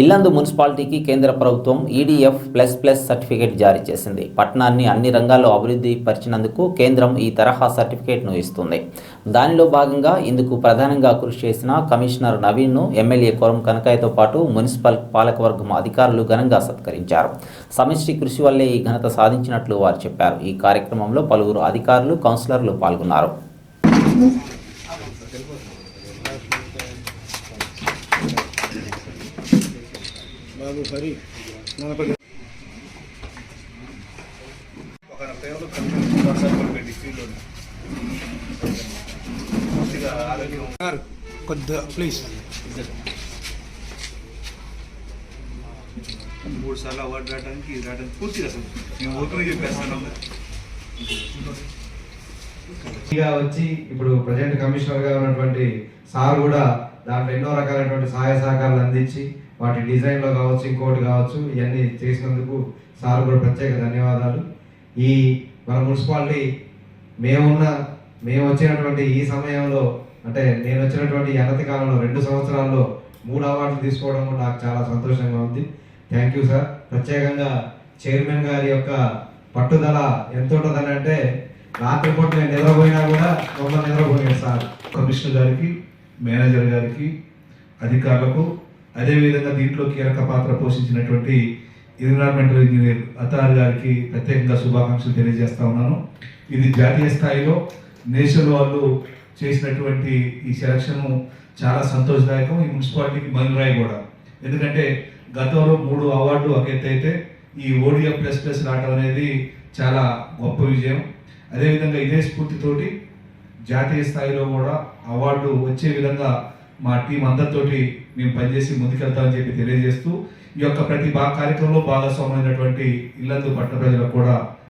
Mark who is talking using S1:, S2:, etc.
S1: ఇల్లందు మున్సిపాలిటీకి కేంద్ర ప్రభుత్వం ఈడీఎఫ్ ప్లస్ ప్లస్ సర్టిఫికేట్ జారీ చేసింది. పట్టణాన్ని అన్ని రంగాల్లో అభివృద్ధి పరిచినందుకు కేంద్రం ఈ తరహా సర్టిఫికేట్ను ఇస్తుంది. దానిలో భాగంగా ఇందుకు ప్రధానంగా కృషి చేసిన కమిషనర్ నవీన్ను ఎమ్మెల్యే కొరం కనకాయతో పాటు మున్సిపల్ పాలకవర్గం అధికారులు ఘనంగా సత్కరించారు. సమిష్టి కృషి వల్లే ఈ ఘనత సాధించినట్లు వారు చెప్పారు. ఈ కార్యక్రమంలో పలువురు అధికారులు కౌన్సిలర్లు పాల్గొన్నారు.
S2: బాబు హరి
S3: ఒక పూర్తిగా ఆరోగ్యం.
S2: కొద్దిగా ప్లీజ్.
S3: మూడు సార్లు అవార్డు రావడానికి ఇది రావడానికి పూర్తిగా అసలు మేము ఓపెన్ చెప్పేస్తున్నాం.
S4: గా వచ్చి ఇప్పుడు ప్రజెంట్ కమిషనర్గా ఉన్నటువంటి సార్ కూడా దాంట్లో ఎన్నో రకాలైనటువంటి సహాయ సహకారాలు అందించి వాటి డిజైన్లో కావచ్చు ఇంకోటి కావచ్చు ఇవన్నీ చేసినందుకు సార్ కూడా ప్రత్యేక ధన్యవాదాలు. ఈ మన మున్సిపాలిటీ మేమున్న మేము వచ్చినటువంటి ఈ సమయంలో అంటే నేను వచ్చినటువంటి ఎనతి అనతి కాలంలో రెండు సంవత్సరాల్లో మూడు అవార్డులు తీసుకోవడం కూడా నాకు చాలా సంతోషంగా ఉంది. థ్యాంక్ యూ సార్ ప్రత్యేకంగా చైర్మన్ గారి యొక్క పట్టుదల ఎంత ఉంటుందని అంటే రాత్రిపూట నేను నిద్రపోయినా కూడా మమ్మల్ని నిద్రపోయాడు సార్.
S5: కమిషనర్ గారికి మేనేజర్ గారికి అధికారులకు అదేవిధంగా దీంట్లో కీలక పాత్ర పోషించినటువంటి ఎన్విరాన్మెంటల్ ఇంజనీర్ అతార్ గారికి ప్రత్యేకంగా శుభాకాంక్షలు తెలియజేస్తా ఉన్నాను. ఇది జాతీయ స్థాయిలో నేషనల్ వాళ్ళు చేసినటువంటి ఈ సెలక్షన్ చాలా సంతోషదాయకం. ఈ మున్సిపాలిటీకి మైలురాయి కూడా. ఎందుకంటే గతంలో మూడు అవార్డు ఒక అయితే ఈ ఓడిఎఫ్ ప్లస్ ప్లస్ రావడం అనేది చాలా గొప్ప విజయం. అదేవిధంగా ఇదే స్ఫూర్తితోటి జాతీయ స్థాయిలో కూడా అవార్డు వచ్చే విధంగా మా టీం అందరితోటి మేము పనిచేసి ముందుకెళ్తామని చెప్పి తెలియజేస్తూ ఈ యొక్క ప్రతి బా కార్యక్రమంలో భాగస్వామైనటువంటి ఇల్లందు పట్టణ ప్రజలకు కూడా